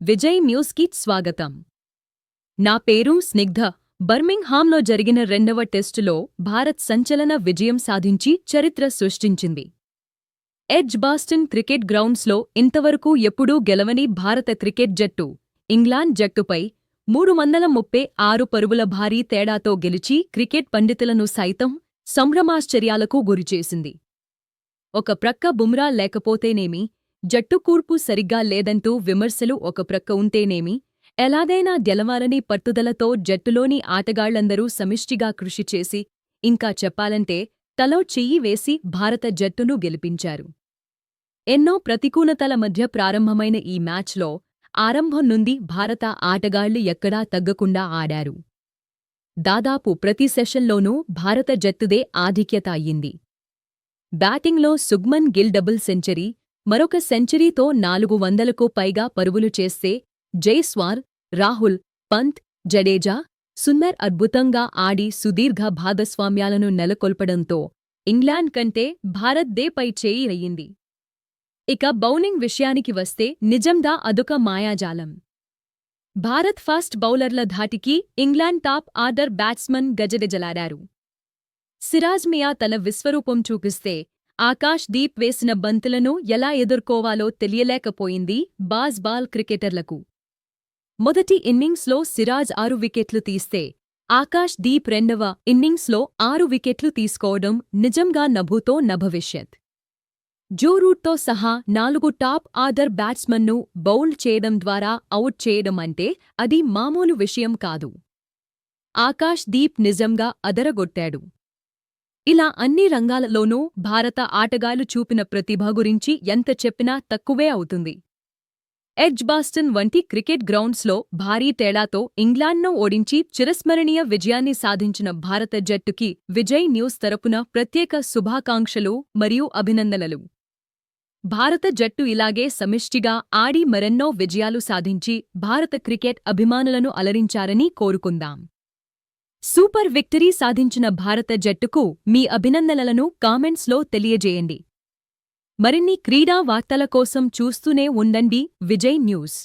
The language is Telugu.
విజయ్ న్యూస్కి స్వాగతం. నా పేరు స్నిగ్ధ. బర్మింగ్హామ్లో జరిగిన రెండవ టెస్టులో భారత్ సంచలన విజయం సాధించి చరిత్ర సృష్టించింది. ఎడ్జ్ బాస్టన్ క్రికెట్ గ్రౌండ్స్లో ఇంతవరకు ఎప్పుడూ గెలవని భారత క్రికెట్ జట్టు ఇంగ్లాండ్ జట్టుపై మూడు వందల ముప్పై ఆరు పరుగుల భారీ తేడాతో గెలిచి క్రికెట్ పండితులను సైతం సంభ్రమాశ్చర్యాలకు గురిచేసింది. ఒక ప్రక్క బుమ్రా లేకపోతేనేమి జట్టు కూర్పు సరిగ్గా లేదంటూ విమర్శలు ఒక ప్రక్క ఉంటేనేమి? ఎలాగైనా గెలవాలని పట్టుదలతో జట్టులోని ఆటగాళ్ళందరూ సమిష్టిగా కృషి చేసి ఇంకా చెప్పాలంటే తలో చెయ్యి వేసి భారత జట్టును గెలిపించారు. ఎన్నో ప్రతికూలతల మధ్య ప్రారంభమైన ఈ మ్యాచ్లో ఆరంభం నుండి భారత ఆటగాళ్ళు ఎక్కడా తగ్గకుండా ఆడారు. దాదాపు ప్రతి సెషన్లోనూ భారత జట్టుదే ఆధిక్యత అయ్యింది. బ్యాటింగ్లో సుగ్మన్ గిల్ డబుల్ సెంచరీ మరొక సెంచరీతో నాలుగు వందలకు పైగా పరుగులు చేస్తే జైస్వార్ రాహుల్ పంత్ జడేజా సుందర్ అద్భుతంగా ఆడి సుదీర్ఘ భాగస్వామ్యాలను నెలకొల్పడంతో ఇంగ్లాండ్ కంటే భారత్ దే పై చేయి అయ్యింది ఇక బౌలింగ్ విషయానికి వస్తే నిజంగా అదొక మాయాజాలం. భారత్ ఫాస్ట్ బౌలర్ల ధాటికి ఇంగ్లాండ్ టాప్ ఆర్డర్ బ్యాట్స్మన్ గజగజలాడారు. సిరాజ్ మియా తన విశ్వరూపం చూపిస్తే ఆకాష్ దీప్ వేసిన బంతులను ఎలా ఎదుర్కోవాలో తెలియలేకపోయింది బాజ్ బాల్ క్రికెటర్లకు. మొదటి ఇన్నింగ్స్లో సిరాజ్ ఆరు వికెట్లు తీస్తే ఆకాష్ దీప్ రెండవ ఇన్నింగ్స్లో ఆరు వికెట్లు తీసుకోవడం నిజంగా నభూతో నభవిష్యత్. జో రూట్తో సహా నాలుగు టాప్ ఆర్డర్ బ్యాట్స్మన్ను బౌల్ చేయడం ద్వారా అవుట్ చేయడం అంటే అది మామూలు విషయం కాదు. ఆకాష్ దీప్ నిజంగా అదరగొట్టాడు. ఇలా అన్ని రంగాలలోనూ భారత ఆటగాళ్ళు చూపిన ప్రతిభ గురించి ఎంత చెప్పినా తక్కువే అవుతుంది. ఎడ్జ్బాస్టన్ వంటి క్రికెట్ గ్రౌండ్స్లో భారీ తేడాతో ఇంగ్లాండ్ను ఓడించి చిరస్మరణీయ విజయాన్ని సాధించిన భారత జట్టుకి విజయ్ న్యూస్ తరపున ప్రత్యేక శుభాకాంక్షలు మరియు అభినందనలు. భారత జట్టు ఇలాగే సమిష్టిగా ఆడి మరెన్నో విజయాలు సాధించి భారత క్రికెట్ అభిమానులను అలరించారని కోరుకుందాం. సూపర్ విక్టరీ సాధించిన భారత జట్టుకు మీ అభినందనలను కామెంట్స్లో తెలియజేయండి. మరిన్ని క్రీడా వార్తల కోసం చూస్తూనే ఉండండి విజయ్ న్యూస్.